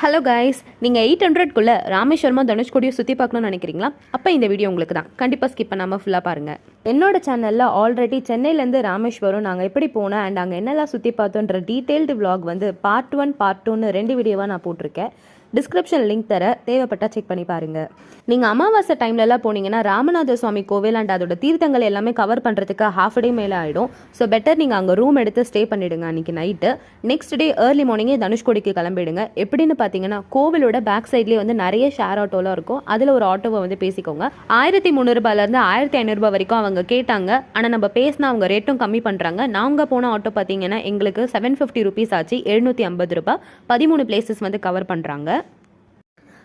Hello guys நீங்கள் eight ஹண்ட்ரட்குள்ளே ராமேஸ்வரமா தனுஷ்கோடியை சுற்றி பார்க்கணும்னு நினைக்கிறீங்களா? அப்போ இந்த வீடியோ உங்களுக்கு தான். கண்டிப்பாக ஸ்கிப் பண்ணாமல் ஃபுல்லாக பாருங்கள் என்னோட சேனலில் ஆல்ரெடி சென்னையிலேருந்து ராமேஸ்வரம் நாங்கள் எப்படி போனோம் அண்ட் அங்கே என்னெல்லாம் சுற்றி பார்த்தோன்ற டீட்டெயில்டு விலாக் வந்து பார்ட் ஒன் பார்ட் டூன்னு ரெண்டு வீடியோவாக நான் போட்டிருக்கேன். டிஸ்கிரிப்ஷன் லிங்க் தர தேவைப்பட்டா செக் பண்ணி பாருங்கள் நீங்கள் அமாவாசை டைம்லலாம் போனீங்கன்னா ராமநாத சுவாமி கோவில் அண்ட் அதோட தீர்த்தங்கள் எல்லாமே கவர் பண்ணுறதுக்கு ஹாஃப் டே மேலே ஆகிடும் ஸோ பெட்டர் நீங்கள் அங்கே ரூம் எடுத்து ஸ்டே பண்ணிவிடுங்க அன்றைக்கி நைட்டு நெக்ஸ்ட் டே ஏர்லி மார்னிங்கே தனுஷ்கோடிக்கு கிளம்பிடுங்க. எப்படின்னு பார்த்தீங்கன்னா கோவிலோட பேக் சைட்லேயே வந்து நிறைய ஷேர் ஆட்டோலாம் இருக்கும். அதில் ஒரு ஆட்டோவை வந்து பேசிக்கோங்க. ஆயிரத்தி முந்நூறுபாலேருந்து ஆயிரத்தி ஐநூறுபா வரைக்கும் அவங்க கேட்டாங்க. ஆனால் நம்ம பேசினா அவங்க ரேட்டும் கம்மி பண்ணுறாங்க நாங்கள் போன ஆட்டோ பார்த்தீங்கன்னா எங்களுக்கு செவன் ஃபிஃப்டி ருபீஸ் ஆச்சு எழுநூற்றி ஐம்பது ரூபாய். பதிமூணு பிளேசஸ் வந்து கவர் பண்ணுறாங்க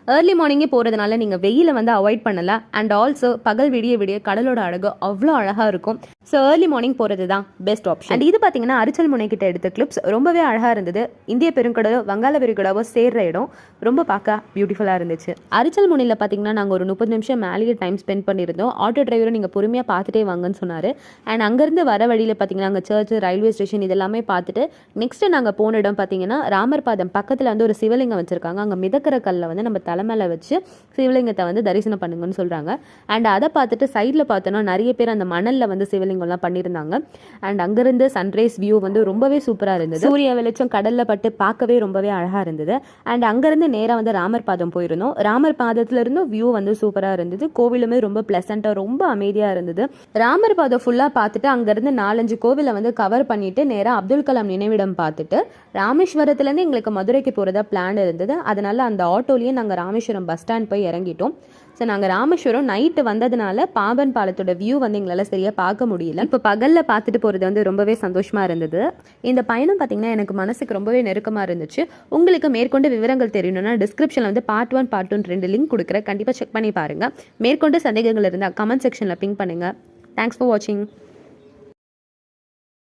ஏர்லி மார்னிங்கே போகிறதுனால நீங்கள் வெயிலை வந்து அவாய்ட் பண்ணலாம். அண்ட் ஆல்சோ பகல் விடிய விடிய கடலோட அழகு அவ்வளோ அழகாக இருக்கும். ஸோ ஏர்லி மார்னிங் போகிறது தான் பெஸ்ட் ஆப்ஷன் அண்ட் இது பார்த்தீங்கன்னா அரிச்சல் முனை கிட்ட எடுத்த கிளிப்ஸ் ரொம்பவே அழகாக இருந்தது. இந்திய பெருங்கடலோ வங்காள விரிகுடாவோ சேர்ற இடம் ரொம்ப பார்க்க பியூட்டிஃபுல்லாக இருந்துச்சு. அரிச்சல் முனையில் பார்த்தீங்கன்னா நாங்கள் ஒரு முப்பது நிமிஷம் மேலேயே டைம் ஸ்பெண்ட் பண்ணியிருந்தோம். ஆட்டோ டிரைவரும் நீங்கள் பொறுமையாக பார்த்துட்டே வாங்கன்னு சொன்னார். அண்ட் அங்கேருந்து வர வழியில் பார்த்தீங்கன்னா அங்கே சர்ச் ரயில்வே ஸ்டேஷன் இதெல்லாமே பார்த்துட்டு நெக்ஸ்ட் நாங்கள் போன இடம் பார்த்தீங்கன்னா ராமர் பாதம் பக்கத்தில் வந்து ஒரு சிவலிங்கம் வச்சுருக்காங்க. அங்கே மிதக்கிற கல்லை வந்து நம்ம தலைமையில வச்சு சிவலிங்கத்தை வந்து தரிசனம் பண்ணுங்கன்னு சொல்கிறாங்க அண்ட் அதை பார்த்துட்டு சைடில் பார்த்தோன்னா நிறைய பேர் அந்த மணலில் வந்து சிவலிங்கம்லாம் பண்ணியிருந்தாங்க. அண்ட் அங்கேருந்து சன்ரைஸ் வியூ வந்து ரொம்பவே சூப்பராக இருந்தது. சூரிய வெளிச்சம் கடலில் பட்டு பார்க்கவே ரொம்பவே அழகாக இருந்தது. அண்ட் அங்கேருந்து நேராக வந்து ராமர் பாதம் போயிருந்தோம். ராமர் பாதத்துலேருந்தும் வியூ வந்து சூப்பராக இருந்தது. கோவிலுமே ரொம்ப ப்ளசண்ட்டாக ரொம்ப அமைதியாக இருந்தது. ராமர் பாதம் ஃபுல்லாக பார்த்துட்டு அங்கேருந்து நாலஞ்சு கோவிலை வந்து கவர் பண்ணிட்டு நேராக அப்துல் கலாம் நினைவிடம் பார்த்துட்டு ராமேஸ்வரத்துலேருந்து எங்களுக்கு மதுரைக்கு போகிறதா பிளான் இருந்தது. அதனால் அந்த ஆட்டோலேயே நாங்கள் ராமேஸ்வரம் பஸ் ஸ்டாண்ட் போய் இறங்கிட்டோம். ஸோ நாங்கள் ராமேஸ்வரம் நைட்டு வந்ததுனால பாம்பன் பாலத்தோட வியூ வந்து எங்களால் சரியாக பார்க்க முடியல. இப்போ பகலில் பார்த்துட்டு போகிறது வந்து ரொம்பவே சந்தோஷமாக இருந்தது. இந்த பயணம் பார்த்தீங்கன்னா எனக்கு மனசுக்கு ரொம்பவே நெருக்கமாக இருந்துச்சு. உங்களுக்கு மேற்கொண்டு விவரங்கள் தெரியணும்னா டிஸ்கிரிப்ஷனில் வந்து பார்ட் ஒன் பார்ட் டூன் ரெண்டு லிங்க் கொடுக்குறேன். கண்டிப்பாக செக் பண்ணி பாருங்கள் மேற்கொண்டு சந்தேகங்கள் இருந்தால் கமெண்ட் செக்ஷனில் பிங்க் பண்ணுங்கள் தேங்க்ஸ் ஃபார் வாட்சிங்